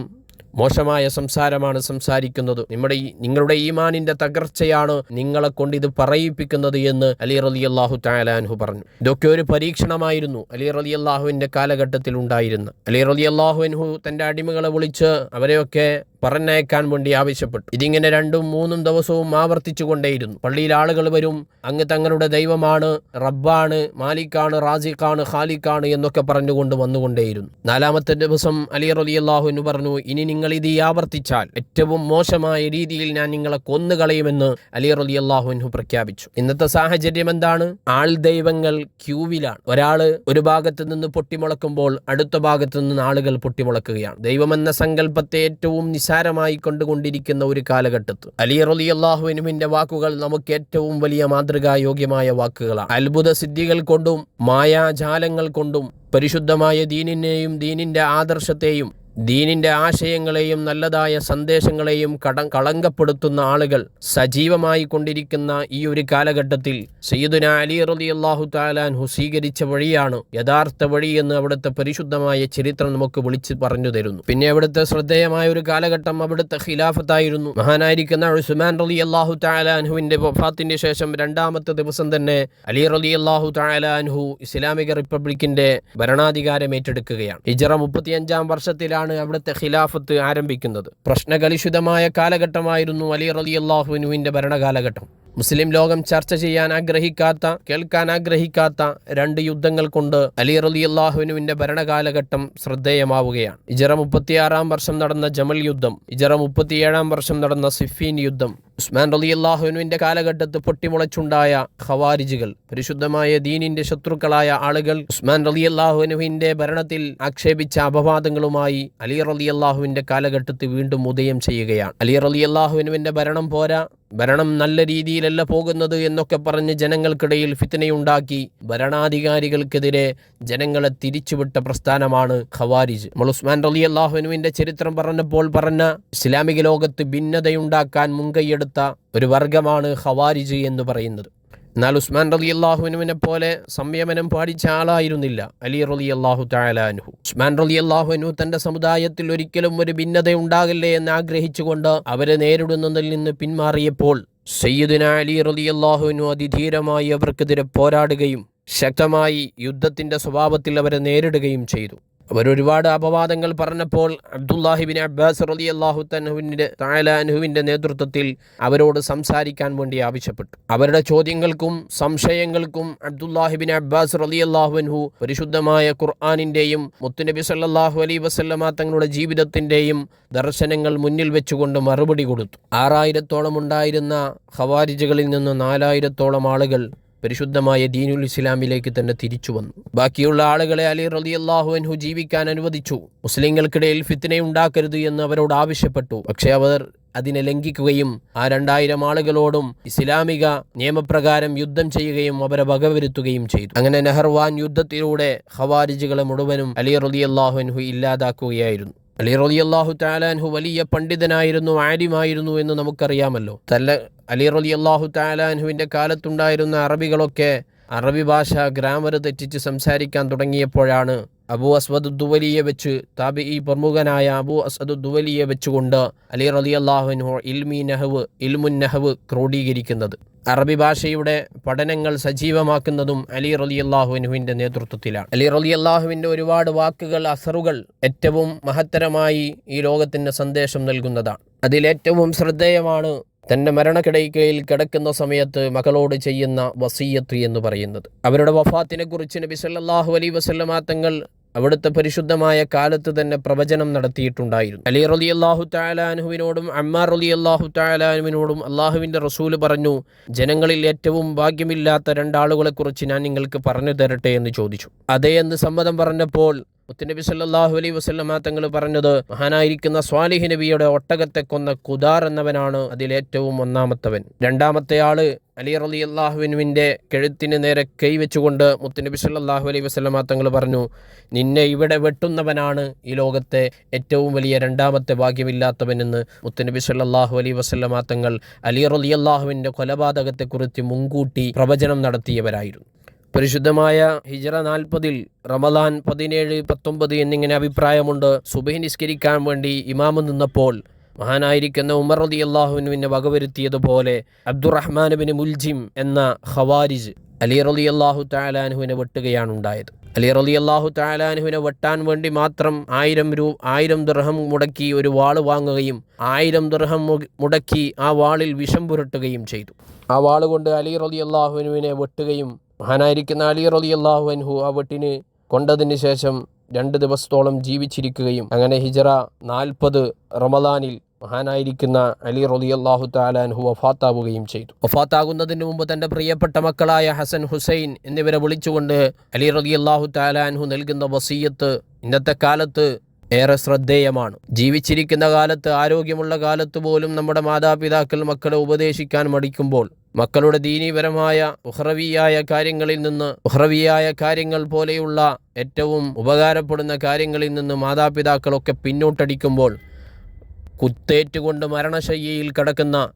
മോശമായ സംസാരമാണ് സംസാരിക്കുന്നത്. നമ്മുടെ ഈ നിങ്ങളുടെ ഈമാനിന്റെ തകർച്ചയാണ് നിങ്ങളെ കൊണ്ട് ഇത് പറയിപ്പിക്കുന്നത് എന്ന് അലി റലി അള്ളാഹു താലാൻഹു പറഞ്ഞു. ഇതൊക്കെ ഒരു പരീക്ഷണമായിരുന്നു അലി റലി അള്ളാഹുവിന്റെ കാലഘട്ടത്തിൽ ഉണ്ടായിരുന്ന അലി റലി അള്ളാഹുവിൻഹു തന്റെ അടിമകളെ വിളിച്ച് അവരെയൊക്കെ പറഞ്ഞയക്കാൻ വേണ്ടി ആവശ്യപ്പെട്ടു. ഇതിങ്ങനെ രണ്ടും മൂന്നും ദിവസവും ആവർത്തിച്ചു കൊണ്ടേയിരുന്നു പള്ളിയിൽ ആളുകൾ വരും. അങ്ങ് തങ്ങളുടെ ദൈവമാണ് റബ്ബാണ് മാലിക്കാണ് റാസിഖാണ് ഖാലിക്കാണ് എന്നൊക്കെ പറഞ്ഞുകൊണ്ട് വന്നുകൊണ്ടേയിരുന്നു. നാലാമത്തെ ദിവസം അലി റലി അള്ളാഹുവിന് പറഞ്ഞു ഇനി നിങ്ങൾ ഇത് ആവർത്തിച്ചാൽ ഏറ്റവും മോശമായ രീതിയിൽ ഞാൻ നിങ്ങളെ കൊന്നുകളയുമെന്ന് അലി റലി പ്രഖ്യാപിച്ചു. ഇന്നത്തെ സാഹചര്യം എന്താണ്? ആൾ ദൈവങ്ങൾ ക്യൂവിലാണ്. ഒരാൾ ഒരു ഭാഗത്ത് നിന്ന് പൊട്ടിമുളക്കുമ്പോൾ അടുത്ത ഭാഗത്ത് നിന്ന് ആളുകൾ പൊട്ടിമുളക്കുകയാണ്. ദൈവമെന്ന സങ്കല്പത്തെ ഏറ്റവും നിസാരമായി കൊണ്ടുകൊണ്ടിരിക്കുന്ന ഒരു കാലഘട്ടത്ത്. അലി റലി അള്ളാഹുവിനുവിന്റെ വാക്കുകൾ നമുക്ക് ഏറ്റവും വലിയ മാതൃകായോഗ്യമായ വാക്കുകളാണ്. അത്ഭുത സിദ്ധികൾ കൊണ്ടും മായാജാലങ്ങൾ കൊണ്ടും പരിശുദ്ധമായ ദീനിനെയും ദീനിന്റെ ആദർശത്തെയും ദീനിന്റെ ആശയങ്ങളെയും നല്ലതായ സന്ദേശങ്ങളെയും കട കളങ്കപ്പെടുത്തുന്ന ആളുകൾ സജീവമായി കൊണ്ടിരിക്കുന്ന ഈ ഒരു കാലഘട്ടത്തിൽ സയ്യിദുന അലി റലി അള്ളാഹു താലാൻഹു സ്വീകരിച്ച വഴിയാണ് യഥാർത്ഥ വഴി എന്ന് അവിടുത്തെ പരിശുദ്ധമായ ചരിത്രം നമുക്ക് വിളിച്ച് പറഞ്ഞു തരുന്നു. പിന്നെ അവിടുത്തെ ശ്രദ്ധേയമായ ഒരു കാലഘട്ടം അവിടുത്തെ ഖിലാഫത്തായിരുന്നു. മഹാനായിരിക്കുന്ന ഉസ്മാൻ റലി അള്ളാഹു താലാൻഹുവിന്റെ വഫാത്തിന്റെ ശേഷം രണ്ടാമത്തെ ദിവസം തന്നെ അലി റലി അള്ളാഹു താലാൻഹു ഇസ്ലാമിക റിപ്പബ്ലിക്കിന്റെ ഭരണാധികാരം ഏറ്റെടുക്കുകയാണ്. ഹിജറ മുപ്പത്തിയഞ്ചാം വർഷത്തിലാണ് ആണ് അവിടുത്തെ ഖിലാഫത്ത് ആരംഭിക്കുന്നത്. പ്രശ്നകലുഷിതമായ കാലഘട്ടമായിരുന്നു അലി റലി അള്ളാഹുവിനുവിന്റെ ഭരണകാലഘട്ടം. മുസ്ലിം ലോകം ചർച്ച ചെയ്യാൻ ആഗ്രഹിക്കാത്ത കേൾക്കാൻ ആഗ്രഹിക്കാത്ത രണ്ട് യുദ്ധങ്ങൾ കൊണ്ട് അലി റലി അള്ളാഹുവിനുവിന്റെ ഭരണകാലഘട്ടം ശ്രദ്ധേയമാവുകയാണ്. ഇജറ മുപ്പത്തിയാറാം വർഷം നടന്ന ജമൽ യുദ്ധം ഇജറ മുപ്പത്തിയേഴാം വർഷം നടന്ന സിഫീൻ യുദ്ധം ഉസ്മാൻ റലി അള്ളാഹുനുവിന്റെ കാലഘട്ടത്ത് പൊട്ടിമുളച്ചുണ്ടായ ഖവാരിജുകൾ പരിശുദ്ധമായ ദീനിന്റെ ശത്രുക്കളായ ആളുകൾ ഉസ്മാൻ റലി അള്ളാഹുനുവിന്റെ ഭരണത്തിൽ ആക്ഷേപിച്ച അപവാദങ്ങളുമായി അലി റലി അള്ളാഹുവിന്റെ കാലഘട്ടത്തിൽ വീണ്ടും ഉദയം ചെയ്യുകയാണ്. അലി റലി അള്ളാഹുനുവിന്റെ ഭരണം പോരാ ഭരണം നല്ല രീതിയിലല്ല പോകുന്നത് എന്നൊക്കെ പറഞ്ഞ് ജനങ്ങൾക്കിടയിൽ ഫിത്തനയുണ്ടാക്കി ഭരണാധികാരികൾക്കെതിരെ ജനങ്ങളെ തിരിച്ചുവിട്ട പ്രസ്ഥാനമാണ് ഖവാരിജ്. നമ്മൾ ഉസ്മാൻ റലി അള്ളാഹുനുവിന്റെ ചരിത്രം പറഞ്ഞപ്പോൾ പറഞ്ഞ ഇസ്ലാമിക ലോകത്ത് ഭിന്നതയുണ്ടാക്കാൻ മുൻകൈയെടുത്ത ഒരു വർഗമാണ് ഖവാരിജ് എന്ന് പറയുന്നത്. എന്നാൽ ഉസ്മാൻ റലി അള്ളാഹുവിനുവിനെ പോലെ സംയമനം പാടിച്ച ആളായിരുന്നില്ല അലി റലി അള്ളാഹു താലാനുഹു ഉസ്മാൻ റലി അള്ളാഹുനു തന്റെ സമുദായത്തിൽ ഒരിക്കലും ഒരു ഭിന്നത ഉണ്ടാകില്ലേ എന്ന് ആഗ്രഹിച്ചുകൊണ്ട് അവരെ നേരിടുന്നതിൽ നിന്ന് പിന്മാറിയപ്പോൾ സയ്യിദിന അലി റലി അള്ളാഹുവിനു അതിധീരമായി അവർക്കെതിരെ പോരാടുകയും ശക്തമായി യുദ്ധത്തിന്റെ സ്വഭാവത്തിൽ അവരെ നേരിടുകയും ചെയ്തു. അവരൊരുപാട് അപവാദങ്ങൾ പറഞ്ഞപ്പോൾ അബ്ദുല്ലാഹിബിൻ അബ്ബാസ് റലി അള്ളാഹു തൻഹുവിന്റെ അനുഹുവിന്റെ നേതൃത്വത്തിൽ അവരോട് സംസാരിക്കാൻ വേണ്ടി ആവശ്യപ്പെട്ടു. അവരുടെ ചോദ്യങ്ങൾക്കും സംശയങ്ങൾക്കും അബ്ദുല്ലാഹിബിൻ അബ്ബാസ് റലി അള്ളാഹുവിൻഹു പരിശുദ്ധമായ ഖുർആാനിന്റെയും മുത്തുനബി സല്ലാഹു അലൈ വസല്ലമ തങ്ങളുടെ ജീവിതത്തിന്റെയും ദർശനങ്ങൾ മുന്നിൽ വെച്ചുകൊണ്ട് മറുപടി കൊടുത്തു. ആറായിരത്തോളം ഉണ്ടായിരുന്ന ഖവാരിജുകളിൽ നിന്ന് നാലായിരത്തോളം ആളുകൾ പരിശുദ്ധമായ ദീനുൽ ഇസ്ലാമിലേക്ക് തന്നെ തിരിച്ചു വന്നു. ബാക്കിയുള്ള ആളുകളെ അലി റലി അള്ളാഹു അൻഹു ജീവിക്കാൻ അനുവദിച്ചു. മുസ്ലിങ്ങൾക്കിടയിൽ ഫിത്തിനെ ഉണ്ടാക്കരുത് എന്ന് അവരോട് ആവശ്യപ്പെട്ടു. പക്ഷേ അവർ അതിനെ ലംഘിക്കുകയും ആ രണ്ടായിരം ആളുകളോടും ഇസ്ലാമിക നിയമപ്രകാരം യുദ്ധം ചെയ്യുകയും അവരെ വകവരുത്തുകയും ചെയ്തു. അങ്ങനെ നെഹർവാൻ യുദ്ധത്തിലൂടെ ഖവാരിജുകളെ മുഴുവനും അലി റലി അള്ളാഹുൻഹു ഇല്ലാതാക്കുകയായിരുന്നു. അലി റലി അള്ളാഹു താലാൻഹു വലിയ പണ്ഡിതനായിരുന്നു ആര്യമായിരുന്നു എന്ന് നമുക്കറിയാമല്ലോ. തല്ല അലി റലി അള്ളാഹു താലാൻഹുവിന്റെ കാലത്തുണ്ടായിരുന്ന അറബികളൊക്കെ അറബി ഭാഷ ഗ്രാമർ തെറ്റിച്ച് സംസാരിക്കാൻ തുടങ്ങിയപ്പോഴാണ് അബു അസ്വദ് ദുവലിയെ വെച്ച് താബി ഈ പ്രമുഖനായ അബു അസദ് ദുവലിയെ വെച്ചുകൊണ്ട് അലി റലി അള്ളാഹുവിനു ഇൽമി നഹവ് ഇൽമുൻ നഹവ് ക്രോഡീകരിക്കുന്നത്. അറബി ഭാഷയുടെ പഠനങ്ങൾ സജീവമാക്കുന്നതും അലി റലി അള്ളാഹുവിനുവിന്റെ നേതൃത്വത്തിലാണ്. അലി റലി അള്ളാഹുവിന്റെ ഒരുപാട് വാക്കുകൾ അസറുകൾ ഏറ്റവും മഹത്തരമായി ഈ ലോകത്തിന്റെ സന്ദേശം നൽകുന്നതാണ്. അതിലേറ്റവും ശ്രദ്ധേയമാണ് തന്റെ മരണക്കിടയ്ക്കയിൽ കിടക്കുന്ന സമയത്ത് മകളോട് ചെയ്യുന്ന വസീയത്ത് എന്ന് പറയുന്നത്. അവരുടെ വഫാത്തിനെ കുറിച്ച് നബി സല്ലാഹു അലൈ വസല്ലമാ തങ്ങൾ അവിടുത്തെ പരിശുദ്ധമായ കാലത്ത് തന്നെ പ്രവചനം നടത്തിയിട്ടുണ്ടായിരുന്നു. അലി റലി അള്ളാഹു താലാനുവിനോടും അമ്മാർ റലി അള്ളാഹു താലാനുവിനോടും അള്ളാഹുവിന്റെ റസൂൽ പറഞ്ഞു ജനങ്ങളിൽ ഏറ്റവും ഭാഗ്യമില്ലാത്ത രണ്ടാളുകളെക്കുറിച്ച് ഞാൻ നിങ്ങൾക്ക് പറഞ്ഞു തരട്ടെ എന്ന് ചോദിച്ചു. അതേ എന്ന് സമ്മതം പറഞ്ഞപ്പോൾ മുത്തുനബി സല്ലാഹു അലൈഹി വസല്ലമ തങ്ങൾ പറഞ്ഞത് മഹാനായിരിക്കുന്ന സ്വാലിഹി നബിയുടെ ഒട്ടകത്തെ കൊന്ന കുദാർ എന്നവനാണ് അതിലേറ്റവും ഒന്നാമത്തവൻ. രണ്ടാമത്തെ ആൾ അലി റലി അള്ളാഹുവിനുവിന്റെ കെഴുത്തിന് നേരെ കൈവച്ചുകൊണ്ട് മുത്തുനബി സല്ലാഹു അലൈഹി വസല്ലമ തങ്ങൾ പറഞ്ഞു നിന്നെ ഇവിടെ വെട്ടുന്നവനാണ് ഈ ലോകത്തെ ഏറ്റവും വലിയ രണ്ടാമത്തെ ഭാഗ്യമില്ലാത്തവനെന്ന് മുത്തുനബി സല്ലാഹു അലൈഹി വസല്ലമ തങ്ങൾ അലി റലി അള്ളാഹുവിന്റെ കൊലപാതകത്തെക്കുറിച്ച് മുൻകൂട്ടി പ്രവചനം നടത്തിയവരായിരുന്നു. പരിശുദ്ധമായ ഹിജറ നാൽപ്പതിൽ റമദാൻ പതിനേഴ് പത്തൊമ്പത് എന്നിങ്ങനെ അഭിപ്രായമുണ്ട്. സുബഹി നിസ്കരിക്കാൻ വേണ്ടി ഇമാമ് നിന്നപ്പോൾ മഹാനായിരിക്കുന്ന ഉമർ റതി അള്ളാഹുവിന് വകവരുത്തിയതുപോലെ അബ്ദുറഹ്മാൻ ബിൻ മുൽജിം എന്ന ഖവാരിജ് അലി റലി അള്ളാഹു താലാനുവിനെ വെട്ടുകയാണ് ഉണ്ടായത് അലി റലി അള്ളാഹു താലാനുവിനെ വെട്ടാൻ വേണ്ടി മാത്രം ആയിരം രൂ ആയിരം ദൃഹം മുടക്കി ഒരു വാൾ വാങ്ങുകയും ആയിരം ദൃഹം മുടക്കി ആ വാളിൽ വിഷം പുരട്ടുകയും ചെയ്തു. ആ വാൾ കൊണ്ട് അലി റലി അള്ളാഹുവിനുവിനെ വെട്ടുകയും മഹാനായിരിക്കുന്ന അലി റലി അള്ളാഹു അൻഹു ആ വെട്ടിന് കൊണ്ടതിന് ശേഷം രണ്ട് ദിവസത്തോളം ജീവിച്ചിരിക്കുകയും അങ്ങനെ ഹിജറ നാൽപ്പത് റമദാനിൽ മഹാനായിരിക്കുന്ന അലി റലി അള്ളാഹു താലാൻഹു വഫാത്താവുകയും ചെയ്തു. വഫാത്താകുന്നതിന് മുമ്പ് തന്റെ പ്രിയപ്പെട്ട മക്കളായ ഹസൻ ഹുസൈൻ എന്നിവരെ വിളിച്ചുകൊണ്ട് അലി റലി അള്ളാഹു താലാൻഹു നൽകുന്ന വസീയത്ത് ഇന്നത്തെ കാലത്ത് ഏറെ ശ്രദ്ധേയമാണ്. ജീവിച്ചിരിക്കുന്ന കാലത്ത് ആരോഗ്യമുള്ള കാലത്ത് പോലും നമ്മുടെ മാതാപിതാക്കൾ മക്കളെ ഉപദേശിക്കാൻ മടിക്കുമ്പോൾ മക്കളുടെ ദീനീപരമായ ഉഹ്റവിയായ കാര്യങ്ങളിൽ നിന്ന് ഉഹ്റവിയായ കാര്യങ്ങൾ പോലെയുള്ള ഏറ്റവും ഉപകാരപ്പെടുന്ന കാര്യങ്ങളിൽ നിന്ന് മാതാപിതാക്കളൊക്കെ പിന്നോട്ടടിക്കുമ്പോൾ കുത്തേറ്റുകൊണ്ട് മരണശയ്യയിൽ കിടക്കുന്ന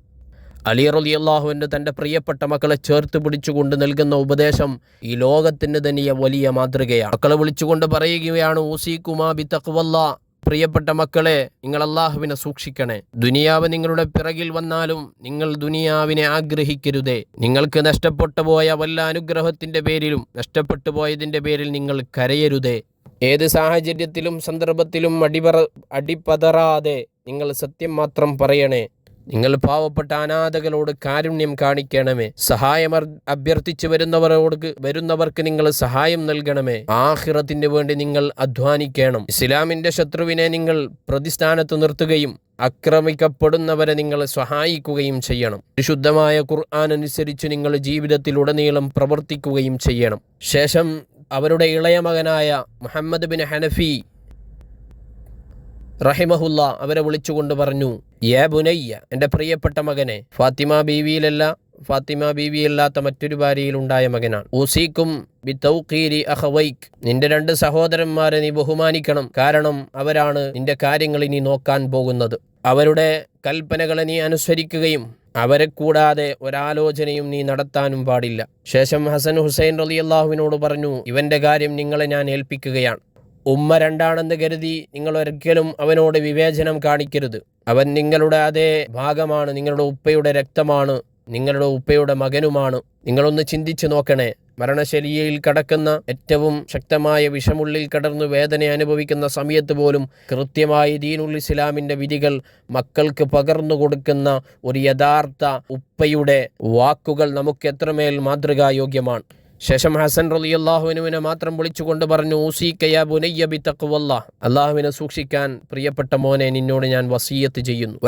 അലി റലിയല്ലാഹുവിന്റെ തന്റെ പ്രിയപ്പെട്ട മക്കളെ ചേർത്ത് പിടിച്ചുകൊണ്ട് നൽകുന്ന ഉപദേശം ഈ ലോകത്തിന് തന്നെ വലിയ മാതൃകയാണ്. മക്കളെ വിളിച്ചുകൊണ്ട് പറയുകയാണ് ഊസി കുമാബി തക്വല്ല പ്രിയപ്പെട്ട മക്കളെ നിങ്ങൾ അള്ളാഹുവിനെ സൂക്ഷിക്കണേ. ദുനിയാവ് നിങ്ങളുടെ പിറകിൽ വന്നാലും നിങ്ങൾ ദുനിയാവിനെ ആഗ്രഹിക്കരുതേ. നിങ്ങൾക്ക് നഷ്ടപ്പെട്ടു പോയ വല്ല അനുഗ്രഹത്തിന്റെ പേരിലും നഷ്ടപ്പെട്ടു പോയതിന്റെ പേരിൽ നിങ്ങൾ കരയരുതേ. ഏത് സാഹചര്യത്തിലും സന്ദർഭത്തിലും അടിപറ അടിപതറാതെ നിങ്ങൾ സത്യം മാത്രം പറയണേ. നിങ്ങൾ പാവപ്പെട്ട അനാഥകളോട് കാരുണ്യം കാണിക്കണമേ. സഹായം അഭ്യർത്ഥിച്ചു വരുന്നവരോട് വരുന്നവർക്ക് നിങ്ങൾ സഹായം നൽകണമേ. ആഹിറത്തിന് വേണ്ടി നിങ്ങൾ അധ്വാനിക്കണം. ഇസ്ലാമിന്റെ ശത്രുവിനെ നിങ്ങൾ പ്രതിസ്ഥാനത്ത് നിർത്തുകയും ആക്രമിക്കപ്പെടുന്നവരെ നിങ്ങൾ സഹായിക്കുകയും ചെയ്യണം. വിശുദ്ധമായ ഖുർആൻ അനുസരിച്ച് നിങ്ങൾ ജീവിതത്തിലുടനീളം പ്രവർത്തിക്കുകയും ചെയ്യണം. ശേഷം അവരുടെ ഇളയ മകനായ മുഹമ്മദ് ബിൻ ഹനഫി റഹിമഹുല്ല അവരെ വിളിച്ചുകൊണ്ട് പറഞ്ഞു യാ ബുനയ്യ എന്റെ പ്രിയപ്പെട്ട മകനെ ഫാത്തിമ ബീവിയിലല്ല ഫാത്തിമ ബീവിയല്ലാത്ത മറ്റൊരു ഭാര്യയിലുണ്ടായ മകനാണ്. ഊസീക്കും ബി തൗഖീരി അഹവൈക്ക് നിന്റെ രണ്ട് സഹോദരന്മാരെ നീ ബഹുമാനിക്കണം. കാരണം അവരാണ് നിന്റെ കാര്യങ്ങൾ ഇനി നോക്കാൻ പോകുന്നത്. അവരുടെ കൽപ്പനകളെ നീ അനുസരിക്കുകയും അവരെ കൂടാതെ ഒരാലോചനയും നീ നടത്താനും പാടില്ല. ശേഷം ഹസൻ ഹുസൈൻ റലി അള്ളാഹുവിനോട് പറഞ്ഞു ഇവന്റെ കാര്യം നിങ്ങളെ ഞാൻ ഏൽപ്പിക്കുകയാണ്. ഉമ്മ രണ്ടാണെന്ന് കരുതി നിങ്ങൾ ഒരിക്കലും അവനോട് വിവേചനം കാണിക്കരുത്. അവൻ നിങ്ങളുടെ അതേ ഭാഗമാണ് നിങ്ങളുടെ ഉപ്പയുടെ രക്തമാണ് നിങ്ങളുടെ ഉപ്പയുടെ മകനുമാണ്. നിങ്ങളൊന്ന് ചിന്തിച്ചു നോക്കണേ. മരണശരീരയിൽ കടക്കുന്ന ഏറ്റവും ശക്തമായ വിഷമുള്ളിൽ കടന്നു വേദന അനുഭവിക്കുന്ന സമയത്ത് പോലും കൃത്യമായി ദീനുൽ ഇസ്ലാമിന്റെ വിധികൾ മക്കൾക്ക് പകർന്നു കൊടുക്കുന്ന ഒരു യഥാർത്ഥ ഉപ്പയുടെ വാക്കുകൾ നമുക്ക് എത്രമേൽ മാതൃകായോഗ്യമാണ്. ശേഷം ഹസൻ റലി അള്ളാഹുവിനുവിനെ മാത്രം വിളിച്ചുകൊണ്ട് പറഞ്ഞു ഊസീക്കയ ബുനയ്യബി തക്കുവല്ല അള്ളാഹുവിനെ സൂക്ഷിക്കാൻ പ്രിയപ്പെട്ട മോനെ നിന്നോട് ഞാൻ വസീയത്ത് ചെയ്യുന്നു.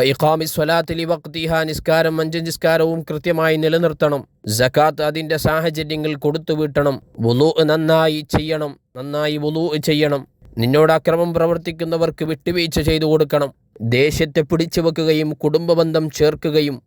നിസ്കാരം അഞ്ച് നിസ്കാരവും കൃത്യമായി നിലനിർത്തണം. ജക്കാത്ത് അതിന്റെ സാഹചര്യങ്ങൾ കൊടുത്തു വീട്ടണം. വുലു നന്നായി ചെയ്യണം. നന്നായി വുലു ചെയ്യണം. നിന്നോട് അക്രമം പ്രവർത്തിക്കുന്നവർക്ക് വിട്ടുവീഴ്ച ചെയ്തു കൊടുക്കണം. ദേഷ്യത്തെ പിടിച്ചു വെക്കുകയും കുടുംബബന്ധം ചേർക്കുകയും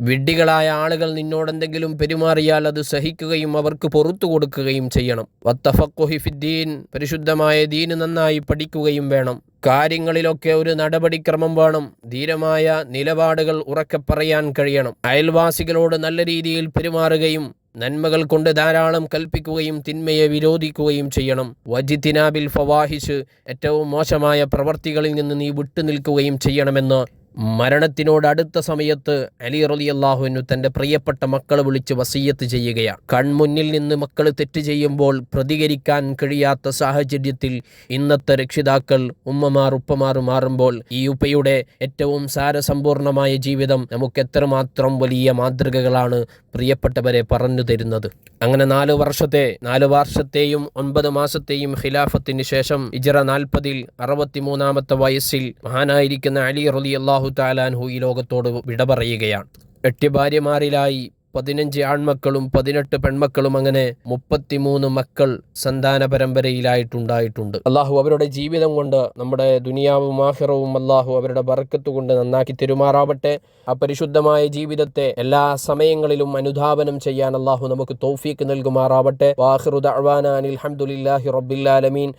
വിഡ്ഢികളായ ആളുകൾ നിന്നോടെന്തെങ്കിലും പെരുമാറിയാൽ അത് സഹിക്കുകയും അവർക്ക് പുറത്തു കൊടുക്കുകയും ചെയ്യണം. വത്തഫക്കുഹിഫിദ്ദീൻ പരിശുദ്ധമായ ദീന് നന്നായി പഠിക്കുകയും വേണം. കാര്യങ്ങളിലൊക്കെ ഒരു നടപടിക്രമം വേണം. ധീരമായ നിലപാടുകൾ ഉറക്കെ പറയാൻ കഴിയണം. അയൽവാസികളോട് നല്ല രീതിയിൽ പെരുമാറുകയും നന്മകൾ കൊണ്ട് ധാരാളം കൽപ്പിക്കുകയും തിന്മയെ വിരോധിക്കുകയും ചെയ്യണം. വജിത്തിനാബിൽ ഫവാഹിഷ് ഏറ്റവും മോശമായ പ്രവർത്തികളിൽ നിന്ന് നീ വിട്ടുനിൽക്കുകയും ചെയ്യണമെന്ന് മരണത്തിനോട് അടുത്ത സമയത്ത് അലി റലി അള്ളാഹുവിനു തന്റെ പ്രിയപ്പെട്ട മക്കളെ വിളിച്ച് വസീയത്ത് ചെയ്യുകയാണ്. കൺമുന്നിൽ നിന്ന് മക്കൾ തെറ്റ് ചെയ്യുമ്പോൾ പ്രതികരിക്കാൻ കഴിയാത്ത സാഹചര്യത്തിൽ ഇന്നത്തെ രക്ഷിതാക്കൾ ഉമ്മമാർ ഉപ്പമാർ മാറുമ്പോൾ ഈ ഉപ്പയുടെ ഏറ്റവും സാരസമ്പൂർണമായ ജീവിതം നമുക്ക് എത്രമാത്രം വലിയ മാതൃകകളാണ് പ്രിയപ്പെട്ടവരെ പറഞ്ഞു തരുന്നത്. അങ്ങനെ നാല് വർഷത്തെ നാല് വർഷത്തെയും ഒൻപത് മാസത്തെയും ഖിലാഫത്തിന് ശേഷം ഇജറ നാൽപ്പതിൽ അറുപത്തിമൂന്നാമത്തെ വയസ്സിൽ മഹാനായിരിക്കുന്ന അലി റലി അള്ളാഹു താലാൻഹു ഈ ലോകത്തോട് വിട പറയുകയാണ്. എട്ട് ഭാര്യമാരിലായി പതിനഞ്ച് ആൺമക്കളും പതിനെട്ട് പെൺമക്കളും അങ്ങനെ മുപ്പത്തിമൂന്ന് മക്കൾ സന്താന പരമ്പരയിലായിട്ടുണ്ടായിട്ടുണ്ട്. അള്ളാഹു അവരുടെ ജീവിതം കൊണ്ട് നമ്മുടെ ദുനിയാവും ആഹിറവും അള്ളാഹു അവരുടെ ബർക്കത്ത് കൊണ്ട് നന്നാക്കി തെരുമാറാവട്ടെ. ആ പരിശുദ്ധമായ ജീവിതത്തെ എല്ലാ സമയങ്ങളിലും അനുധാപനം ചെയ്യാൻ അള്ളാഹു നമുക്ക് തൗഫീക്ക് നൽകുമാറാവട്ടെ. വാഹിറു ദഅ്വാന അനിൽ ഹംദുലില്ലാഹി റബ്ബിൽ ആലമീൻ.